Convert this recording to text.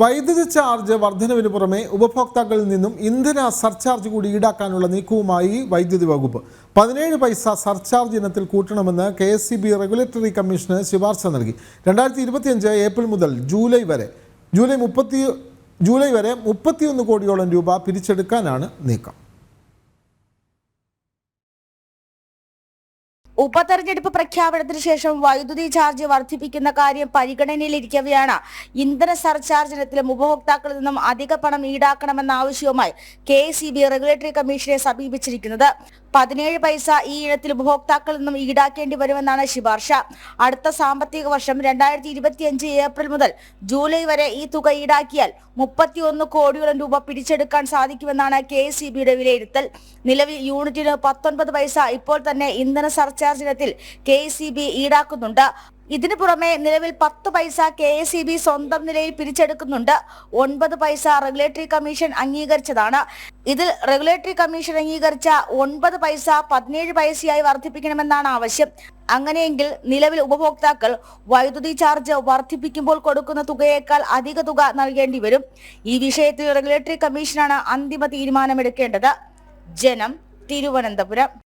വൈദ്യുതി ചാർജ് വർധനവിന് പുറമെ ഉപഭോക്താക്കളിൽ നിന്നും ഇന്ധന സർചാർജ് കൂടി ഈടാക്കാനുള്ള നീക്കവുമായി വൈദ്യുതി വകുപ്പ്. പതിനേഴ് പൈസ സർചാർജ് ഇനത്തിൽ കൂട്ടണമെന്ന് K S C B regulatory commission ശുപാർശ നൽകി. രണ്ടായിരത്തി ഇരുപത്തിയഞ്ച് ഏപ്രിൽ മുതൽ ജൂലൈ വരെ ജൂലൈ മുപ്പത്തി ജൂലൈ വരെ മുപ്പത്തിയൊന്ന് കോടിയോളം രൂപ പിരിച്ചെടുക്കാനാണ് നീക്കം. ഉപതെരഞ്ഞെടുപ്പ് പ്രഖ്യാപനത്തിന് ശേഷം വൈദ്യുതി ചാർജ് വർദ്ധിപ്പിക്കുന്ന കാര്യം പരിഗണനയിലിരിക്കവെയാണ്. ഇന്ധന സർചാർജ് ഇനത്തിലും ഉപഭോക്താക്കളിൽ നിന്നും അധിക പണം ഈടാക്കണമെന്ന ആവശ്യവുമായി കെ റെഗുലേറ്ററി കമ്മീഷനെ സമീപിച്ചിരിക്കുന്നത്. പതിനേഴ് പൈസ ഈ ഇനത്തിൽ ഉപഭോക്താക്കളിൽ നിന്നും ഈടാക്കേണ്ടി വരുമെന്നാണ് ശുപാർശ. അടുത്ത സാമ്പത്തിക വർഷം രണ്ടായിരത്തി ഇരുപത്തിയഞ്ച് ഏപ്രിൽ മുതൽ ജൂലൈ വരെ ഈ തുക ഈടാക്കിയാൽ മുപ്പത്തിയൊന്ന് കോടിയോളം രൂപ പിടിച്ചെടുക്കാൻ സാധിക്കുമെന്നാണ് കെ വിലയിരുത്തൽ. നിലവിൽ യൂണിറ്റിന് പത്തൊൻപത് പൈസ ഇപ്പോൾ തന്നെ ഇന്ധന സർചാർജ് ഇനത്തിൽ കെ സി ബി ഈടാക്കുന്നുണ്ട്. ഇതിനു പുറമെ നിലവിൽ പത്ത് പൈസ കെ എസ് ഇ ബി സ്വന്തം നിലയിൽ പിരിച്ചെടുക്കുന്നുണ്ട്. ഒൻപത് പൈസ റെഗുലേറ്ററി കമ്മീഷൻ അംഗീകരിച്ചതാണ്. ഇതിൽ റെഗുലേറ്ററി കമ്മീഷൻ അംഗീകരിച്ച ഒൻപത് പൈസ പതിനേഴ് പൈസയായി വർദ്ധിപ്പിക്കണമെന്നാണ് ആവശ്യം. അങ്ങനെയെങ്കിൽ നിലവിൽ ഉപഭോക്താക്കൾ വൈദ്യുതി ചാർജ് വർദ്ധിപ്പിക്കുമ്പോൾ കൊടുക്കുന്ന തുകയേക്കാൾ അധിക തുക നൽകേണ്ടി വരും. ഈ വിഷയത്തിൽ റെഗുലേറ്ററി കമ്മീഷനാണ് അന്തിമ തീരുമാനമെടുക്കേണ്ടത്. ജനം തിരുവനന്തപുരം.